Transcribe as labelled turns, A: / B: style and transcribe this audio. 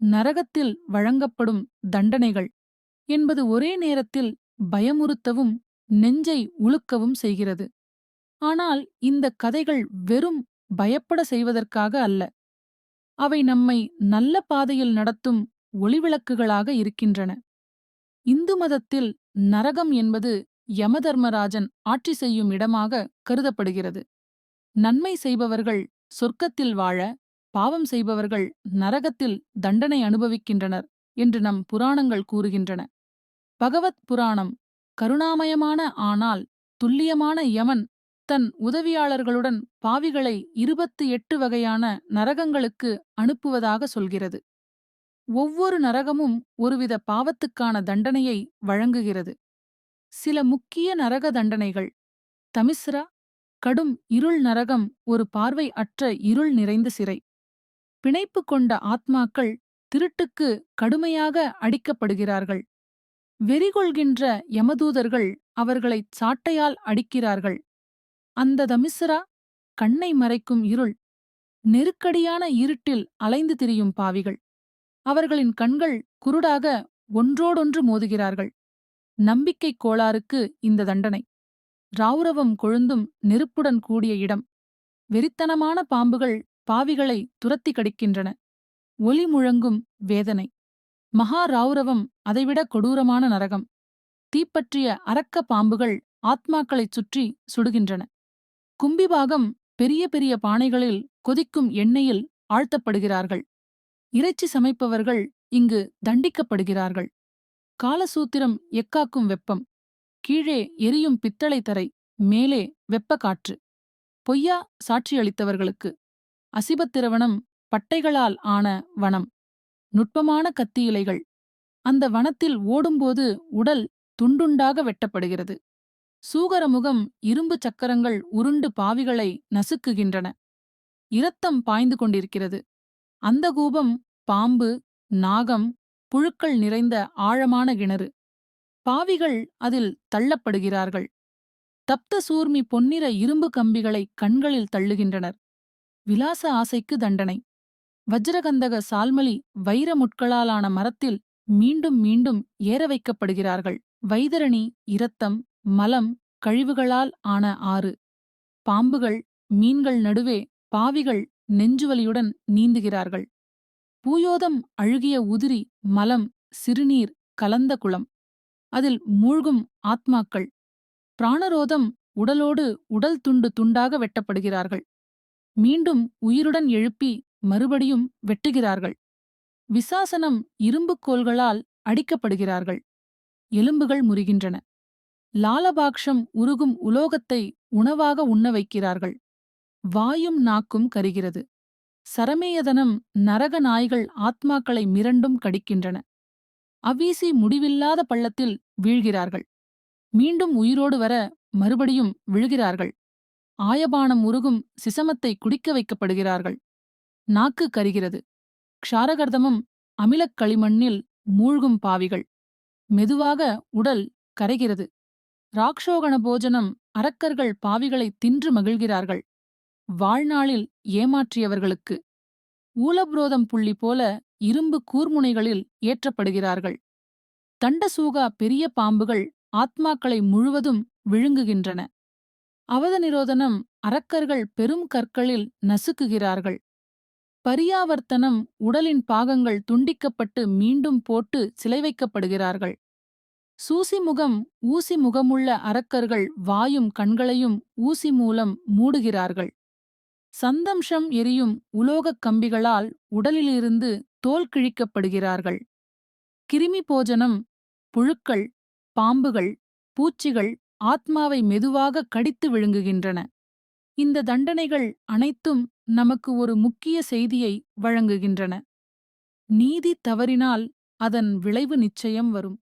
A: நரகத்தில் வழங்கப்படும் தண்டனைகள் என்பது ஒரே நேரத்தில் பயமுறுத்தவும் நெஞ்சை உழுக்கவும் செய்கிறது. ஆனால் இந்த கதைகள் வெறும் பயப்பட செய்வதற்காக அல்ல. அவை நம்மை நல்ல பாதையில் நடத்தும் ஒளிவிளக்குகளாக இருக்கின்றன. இந்து மதத்தில் நரகம் என்பது யமதர்மராஜன் ஆட்சி செய்யும் இடமாக கருதப்படுகிறது. நன்மை செய்பவர்கள் சொர்க்கத்தில் வாழ பாவம் செய்பவர்கள் நரகத்தில் தண்டனை அனுபவிக்கின்றனர் என்று நம் புராணங்கள் கூறுகின்றன. பகவத் புராணம் கருணாமயமான ஆனால் துல்லியமான யமன் தன் உதவியாளர்களுடன் பாவிகளை இருபத்து எட்டு வகையான நரகங்களுக்கு அனுப்புவதாக சொல்கிறது. ஒவ்வொரு நரகமும் ஒருவித பாவத்துக்கான தண்டனையை வழங்குகிறது. சில முக்கிய நரக தண்டனைகள் தமிஸ்ரா கடும் இருள் நரகம் ஒரு பார்வை அற்ற இருள் நிறைந்த சிறை. பிணைப்பு கொண்ட ஆத்மாக்கள் திருட்டுக்கு கடுமையாக அடிக்கப்படுகிறார்கள். வெறிகொள்கின்ற யமதூதர்கள் அவர்களைச் சாட்டையால் அடிக்கிறார்கள். அந்த தமிசரா கண்ணை மறைக்கும் இருள் நெருக்கடியான இருட்டில் அலைந்து திரியும் பாவிகள். அவர்களின் கண்கள் குருடாக ஒன்றோடொன்று மோதுகிறார்கள். நம்பிக்கை கோளாறுக்கு இந்த தண்டனை. ராவுரவம் கொழுந்தும் நெருப்புடன் கூடிய இடம். வெறித்தனமான பாம்புகள் பாவிகளை துரத்தி கடிக்கின்றன. ஒலி முழங்கும் வேதனை. மகா ராவுரவம் அதைவிட கொடூரமான நரகம். தீப்பற்றிய அரக்க பாம்புகள் ஆத்மாக்களைச் சுற்றி சுடுகின்றன. கும்பிபாகம் பெரிய பெரிய பானைகளில் கொதிக்கும் எண்ணெயில் ஆழ்த்தப்படுகிறார்கள். இறைச்சி சமைப்பவர்கள் இங்கு தண்டிக்கப்படுகிறார்கள். காலசூத்திரம் எக்காக்கும் வெப்பம். கீழே எரியும் பித்தளை தரை மேலே வெப்ப காற்று. பொய்யா சாட்சியளித்தவர்களுக்கு. அசிபத்திரவனம் பட்டைகளால் ஆன வனம். நுட்பமான கத்தி இலைகள். அந்த வனத்தில் ஓடும்போது உடல் துண்டுண்டாக வெட்டப்படுகிறது. சூகரமுகம் இரும்பு சக்கரங்கள் உருண்டு பாவிகளை நசுக்குகின்றன. இரத்தம் பாய்ந்து கொண்டிருக்கிறது. அந்த கூபம் பாம்பு நாகம் புழுக்கள் நிறைந்த ஆழமான கிணறு. பாவிகள் அதில் தள்ளப்படுகிறார்கள். தப்த சூர்மி பொன்னிற இரும்பு கம்பிகளை கண்களில் தள்ளுகின்றனர். விலாச ஆசைக்கு தண்டனை. வஜ்ரகந்தக சால்மலி வைர முட்களாலான மரத்தில் மீண்டும் மீண்டும் ஏற வைக்கப்படுகிறார்கள். வைதரணி இரத்தம் மலம் கழிவுகளால் ஆன ஆறு. பாம்புகள் மீன்கள் நடுவே பாவிகள் நெஞ்சுவலியுடன் நீந்துகிறார்கள். பூயோதம் அழுகிய உதிரி மலம் சிறுநீர் கலந்த குளம். அதில் மூழ்கும் ஆத்மாக்கள். பிராணரோதம் உடலோடு உடல் துண்டு துண்டாக வெட்டப்படுகிறார்கள். மீண்டும் உயிருடன் எழுப்பி மறுபடியும் வெட்டுகிறார்கள். விசாசனம் இரும்புக் கோல்களால் அடிக்கப்படுகிறார்கள். எலும்புகள் முறிகின்றன. லாலபாக்ஷம் உருகும் உலோகத்தை உணவாக உண்ண வைக்கிறார்கள். வாயும் நாக்கும் கருகிறது. சரமேயதனம் நரக நாய்கள் ஆத்மாக்களை மிரண்டும் கடிக்கின்றன. அவ்வீசி முடிவில்லாத பள்ளத்தில் வீழ்கிறார்கள். மீண்டும் உயிரோடு வர மறுபடியும் விழுகிறார்கள். ஆயபானம் உருகும் சிசமத்தை குடிக்க வைக்கப்படுகிறார்கள். நாக்கு கருகிறது. க்ஷாரகர்தமும் அமிலக் களிமண்ணில் மூழ்கும் பாவிகள். மெதுவாக உடல் கரைகிறது. ராக்ஷோகண போஜனம் அரக்கர்கள் பாவிகளை தின்று மகிழ்கிறார்கள். வாழ்நாளில் ஏமாற்றியவர்களுக்கு. ஊலப்ரோதம் புள்ளி போல இரும்பு கூர்முனைகளில் ஏற்றப்படுகிறார்கள். தண்டசூகா பெரிய பாம்புகள் ஆத்மாக்களை முழுவதும் விழுங்குகின்றன. அவத நிரோதனம் அரக்கர்கள் பெரும் கற்களில் நசுக்குகிறார்கள். பரியாவர்த்தனம் உடலின் பாகங்கள் துண்டிக்கப்பட்டு மீண்டும் போட்டு சிலை வைக்கப்படுகிறார்கள் சூசிமுகம் ஊசி முகமுள்ள அரக்கர்கள் வாயும் கண்களையும் ஊசி மூலம் மூடுகிறார்கள். சந்தம்ஷம் எரியும் உலோகக் கம்பிகளால் உடலிலிருந்து தோல் கிழிக்கப்படுகிறார்கள். கிருமி போஜனம் புழுக்கள் பாம்புகள் பூச்சிகள் ஆத்மாவை மெதுவாக கடித்து விழுங்குகின்றன. இந்த தண்டனைகள் அனைத்தும் நமக்கு ஒரு முக்கிய செய்தியை வழங்குகின்றன. நீதி தவறினால் அதன் விளைவு நிச்சயம் வரும்.